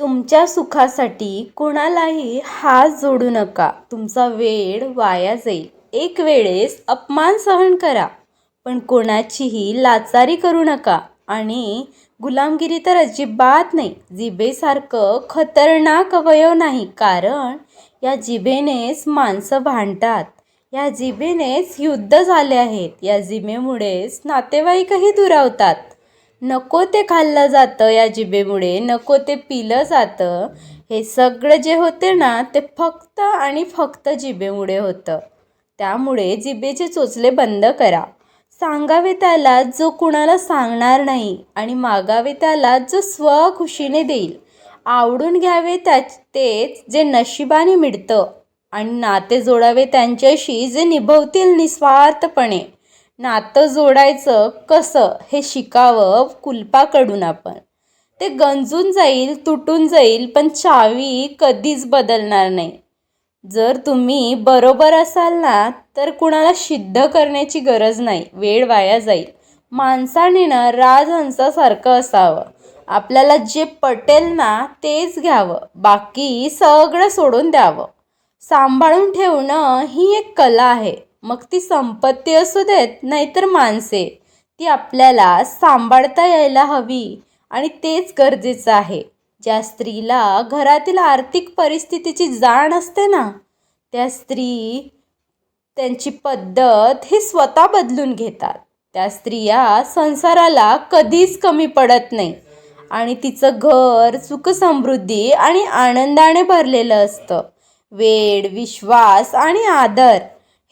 तुमच्या सुखासाठी कोणालाही हात जोडू नका. तुमचा वेळ वाया जाईल. एक वेळेस अपमान सहन करा पण कोणाचीही लाचारी करू नका. आणि गुलामगिरी तर अजिबात नाही. जिभेसारखं खतरनाक अवयव नाही कारण या जिभेनेच माणसं भांडतात. या जिभेनेच युद्ध झाले आहेत. या जिभेमुळेच नातेवाईकही दुरावतात. नको ते खाल्लं जातं या जिभेमुळे नको ते पिलं जातं. हे सगळं जे होते ना ते फक्त आणि फक्त जिभेमुळे होतं. त्यामुळे जिभेचे चोचले बंद करा. सांगावे त्याला जो कुणाला सांगणार नाही आणि मागावे त्याला जो स्वखुशीने देईल. आवडून घ्यावे त्या तेच जे नशिबाने मिळतं आणि नाते जोडावे त्यांच्याशी जे निभवतील निस्वार्थपणे. नातं जोडायचं कसं हे शिकावं कुलपाकडून आपण. ते गंजून जाईल तुटून जाईल पण चावी कधीच बदलणार नाही. जर तुम्ही बरोबर असाल ना तर कुणाला सिद्ध करण्याची गरज नाही. वेळ वाया जाईल. माणसाने ना राजहंसासारखं असावं. आपल्याला जे पटेल ना तेच घ्यावं. बाकी सगळं सोडून द्यावं. सांभाळून ठेवणं ही एक कला आहे. मग ती संपत्ती असू देत नाहीतर माणसे. ती आपल्याला सांभाळता यायला हवी आणि तेच गरजेचं आहे. ज्या स्त्रीला घरातील आर्थिक परिस्थितीची जाण असते ना त्या स्त्री त्यांची पद्धत हे स्वतः बदलून घेतात. त्या स्त्रिया संसाराला कधीच कमी पडत नाही आणि तिचं घर सुखसमृद्धी आणि आनंदाने भरलेलं असतं. वेळ विश्वास आणि आदर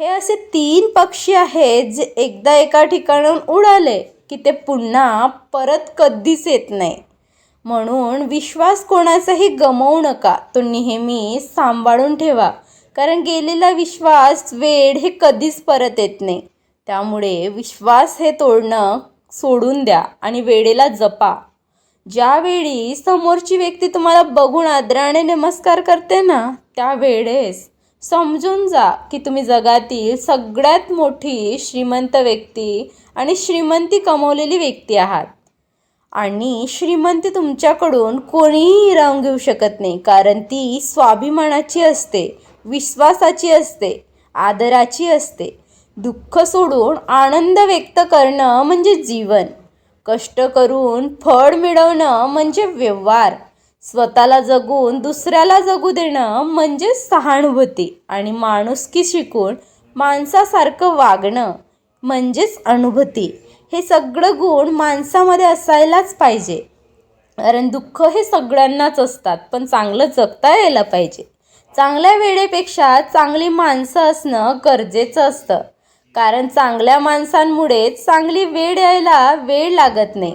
हे असे तीन पक्षी आहेत जे एकदा एका ठिकाणाहून उडाले की ते पुन्हा परत कधीच येत नाही. म्हणून विश्वास कोणाचाही गमवू नका. तो नेहमी सांभाळून ठेवा. कारण गेलेला विश्वास वेळ हे कधीच परत येत नाही. त्यामुळे विश्वास हे तोडणं सोडून द्या आणि वेळेला जपा. ज्यावेळी समोरची व्यक्ती तुम्हाला बघून आदराने नमस्कार करते ना त्या वेळेस समजून जा की तुम्ही जगातील सगळ्यात मोठी श्रीमंत व्यक्ती आणि श्रीमंती कमवलेली व्यक्ती आहात. आणि श्रीमंती तुमच्याकडून कोणीही हिरावून घेऊ शकत नाही कारण ती स्वाभिमानाची असते विश्वासाची असते आदराची असते. दुःख सोडून आनंद व्यक्त करणं म्हणजे जीवन. कष्ट करून फळ मिळवणं म्हणजे व्यवहार. स्वतःला जगून दुसऱ्याला जगू देणं म्हणजे सहानुभूती आणि माणुसकी शिकून माणसासारखं वागणं म्हणजेच अनुभूती. हे सगळं गुण माणसामध्ये असायलाच पाहिजे. कारण दुःख हे सगळ्यांनाच असतात पण चांगलं जगता यायला पाहिजे. चांगल्या वेळेपेक्षा चांगली माणसं असणं गरजेचं असतं. कारण चांगल्या माणसांमुळेच चांगली वेळ यायला वेळ लागत नाही.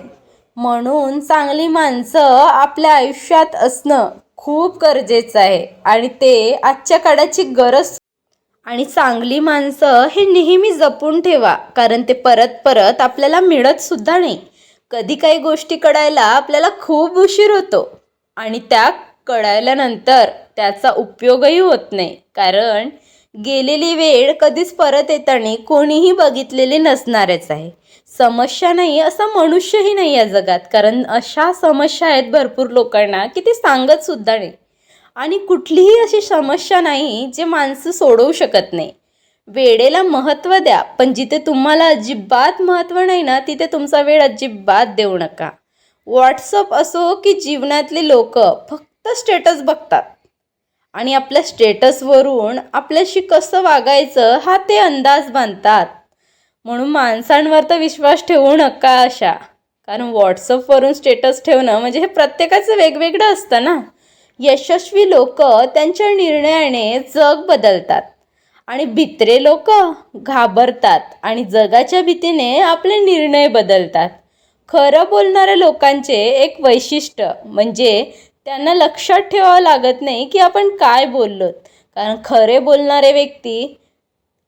म्हणून चांगली माणसं आपल्या आयुष्यात असणं खूप गरजेचं आहे. आणि ते आजच्या काळाची गरज आणि चांगली माणसं हे नेहमी जपून ठेवा कारण ते परत परत आपल्याला मिळत सुद्धा नाही. कधी काही गोष्टी कळायला आपल्याला खूप उशीर होतो आणि त्या कळायल्यानंतर त्याचा उपयोगही होत नाही. कारण गेलेली वेळ कधीच परत येताना कोणीही बघितलेली नसणारच आहे. समस्या नाही असा मनुष्यही नाही या जगात. कारण अशा समस्या आहेत भरपूर लोकांना की ते सांगत सुद्धा नाही. आणि कुठलीही अशी समस्या नाही जे माणसं सोडवू शकत नाही. वेळेला महत्त्व द्या पण जिथे तुम्हाला अजिबात महत्त्व नाही ना तिथे तुमचा वेळ अजिबात देऊ नका. व्हॉट्सअप असो की जीवनातले लोक फक्त स्टेटस बघतात. आणि आपल्या स्टेटसवरून आपल्याशी कसं वागायचं हा ते अंदाज बांधतात. म्हणून माणसांवर तर विश्वास ठेवू नका अशा. कारण व्हॉट्सअपवरून स्टेटस ठेवणं म्हणजे हे प्रत्येकाचं वेगवेगळं असतं ना. यशस्वी लोक त्यांच्या निर्णयाने जग बदलतात. आणि भित्रे लोक घाबरतात आणि जगाच्या भीतीने आपले निर्णय बदलतात. खरं बोलणाऱ्या लोकांचे एक वैशिष्ट्य म्हणजे त्यांना लक्षात ठेवावं लागत नाही की आपण काय बोललोत. कारण खरे बोलणारे व्यक्ती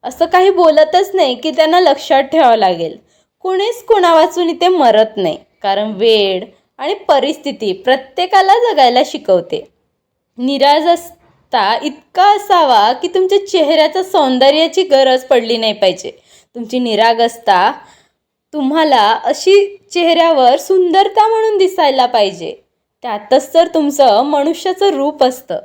असं काही बोलतच नाही की त्यांना लक्षात ठेवावं लागेल. कुणीच कुणावाचून इथे मरत नाही. कारण वेळ आणि परिस्थिती प्रत्येकाला जगायला शिकवते. निराजसता इतका असावा की तुमच्या चेहऱ्याच्या सौंदर्याची गरज पडली नाही पाहिजे. तुमची निरागसता तुम्हाला अशी चेहऱ्यावर सुंदरता म्हणून दिसायला पाहिजे. त्यातच तर तुमचं मनुष्याचं रूप असतं.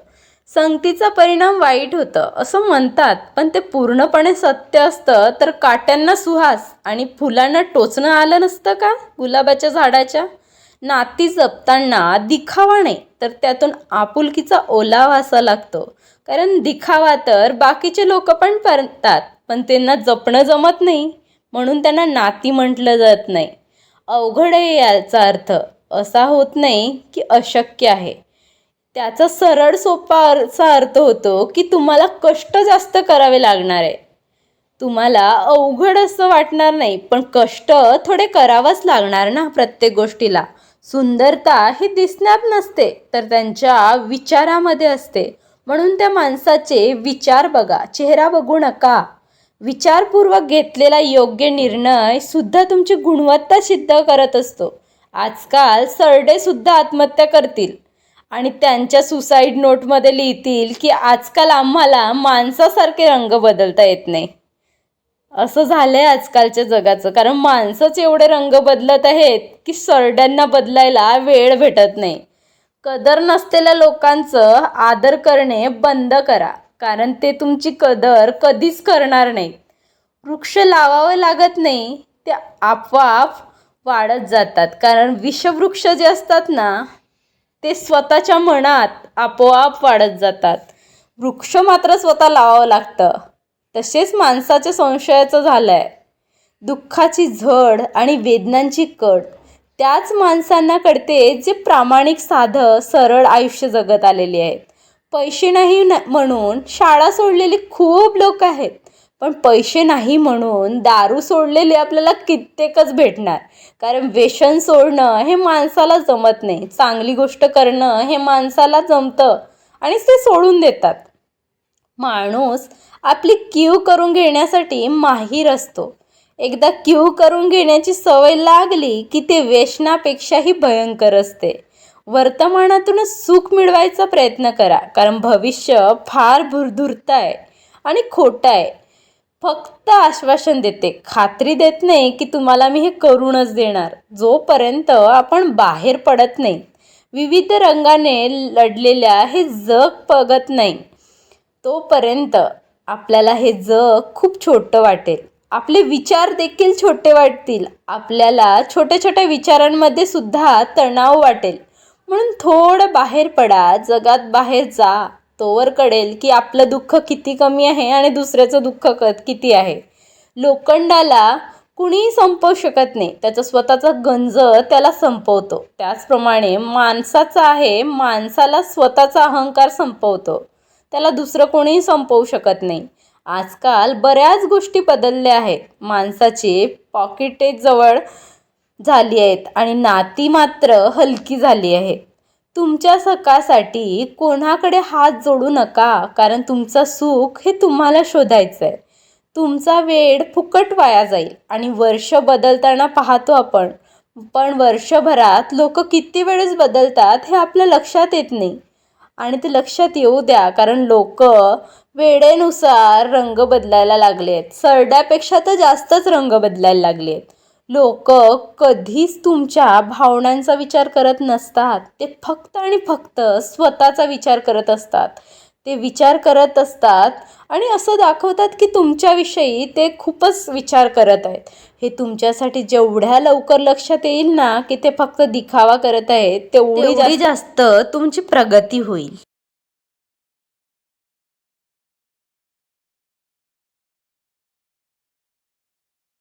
संगतीचा परिणाम वाईट होतं असं म्हणतात. पण ते पूर्णपणे सत्य असतं तर काट्यांना सुहास आणि फुलांना टोचणं आलं नसतं का? गुलाबाच्या झाडाच्या? नाती जपताना दिखावा नाही तर त्यातून आपुलकीचा ओलावा असा लागतो. कारण दिखावा तर बाकीचे लोक पण करतात पण त्यांना जपणं जमत नाही म्हणून त्यांना नाती म्हटलं जात नाही. अवघड आहे याचा अर्थ. असा होत नाही की अशक्य आहे. त्याचा सरळ सोपा असा अर्थ होतो की तुम्हाला कष्ट जास्त करावे लागणार आहे. तुम्हाला अवघड असं वाटणार नाही पण कष्ट थोडे करावंच लागणार ना प्रत्येक गोष्टीला. सुंदरता ही दिसण्यात नसते तर त्यांच्या विचारामध्ये असते. म्हणून त्या माणसाचे विचार बघा चेहरा बघू नका. विचारपूर्वक घेतलेला योग्य निर्णय सुद्धा तुमची गुणवत्ता सिद्ध करत असतो. आजकाल सरडे सुद्धा आत्महत्या करतील. आणि त्यांच्या सुसाईड नोटमध्ये लिहितील की आजकाल आम्हाला माणसासारखे रंग बदलता येत नाही. असं झालंय आजकालच्या जगाचं. कारण माणसंच एवढे रंग बदलत आहेत की सरड्यांना बदलायला वेळ भेटत नाही. कदर नसलेल्या लोकांचं आदर करणे बंद करा. कारण ते तुमची कदर कधीच करणार नाहीत. वृक्ष लावावं लागत नाही ते आपोआप वाढत जातात. कारण विषवृक्ष जे असतात ना ते स्वतःच्या मनात आपोआप वाढत जातात. वृक्ष मात्र स्वतः लावावं लागतं. तसेच माणसाच्या संशयाचं झालं आहे दुःखाची झड आणि वेदनांची कड त्याच माणसांना कळते जे प्रामाणिक साधं सरळ आयुष्य जगत आलेली आहेत. पैसे नाही न म्हणून शाळा सोडलेली खूप लोक आहेत. पण पैसे नाही म्हणून दारू सोडलेले आपल्याला कित्येकच भेटणार. कारण व्यसन सोडणं हे माणसाला जमत नाही. चांगली गोष्ट करणं हे माणसाला जमतं आणि ते सोडून देतात. माणूस आपली क्यू करून घेण्यासाठी माहीर असतो. एकदा क्यू करून घेण्याची सवय लागली की ते व्यसनापेक्षाही भयंकर असते. वर्तमानातूनच सुख मिळवायचा प्रयत्न करा. कारण भविष्य फार भुरधुरत आहे आणि खोटं आहे. फक्त आश्वासन देते. खात्री देत नाही की तुम्हाला मी हे करूनच देणार. जोपर्यंत आपण बाहेर पडत नाही. विविध रंगाने लढलेल्या हे जग बघत नाही. तोपर्यंत आपल्याला हे जग खूप छोटं वाटेल. आपले विचार देखील छोटे वाटतील. आपल्याला छोट्या छोट्या विचारांमध्ये सुद्धा तणाव वाटेल. म्हणून थोडं बाहेर पडा. जगात बाहेर जा. तोवर कळेल की आपलं दुःख किती कमी आहे आणि दुसऱ्याचं दुःख क किती आहे. लोखंडाला कुणीही संपवू शकत नाही. त्याचा स्वतःचा गंज त्याला संपवतो. त्याचप्रमाणे माणसाचा आहे माणसाला स्वतःचा अहंकार संपवतो. त्याला दुसरं कोणीही संपवू शकत नाही. आजकाल बऱ्याच गोष्टी बदलल्या आहेत. माणसाची पॉकेटेजवळ झाली आहेत आणि नाती मात्र हलकी झाली आहेत तुमच्या सकासाठी कोणाकडे हात जोडू नका कारण तुमचं सुख हे तुम्हाला शोधायचं आहे तुमचा वेळ फुकट वाया जाईल आणि वर्ष बदलताना पाहतो आपण. पण वर्षभरात लोक किती वेळेस बदलतात हे आपल्या लक्षात येत नाही. आणि ते लक्षात येऊ द्या कारण लोक वेळेनुसार रंग बदलायला लागले आहेत सरड्यापेक्षा तर जास्तच रंग बदलायला लागले आहेत लोक कधीच तुमच्या भावनांचा विचार करत नसतात. ते फक्त आणि फक्त स्वतःचा विचार करत असतात. ते विचार करत असतात आणि असं दाखवतात की तुमच्याविषयी ते खूपच विचार करत आहेत. हे तुमच्यासाठी जेवढ्या लवकर लक्षात येईल ना की ते फक्त दिखावा करत आहेत तेवढी जास्त तुमची प्रगती होईल.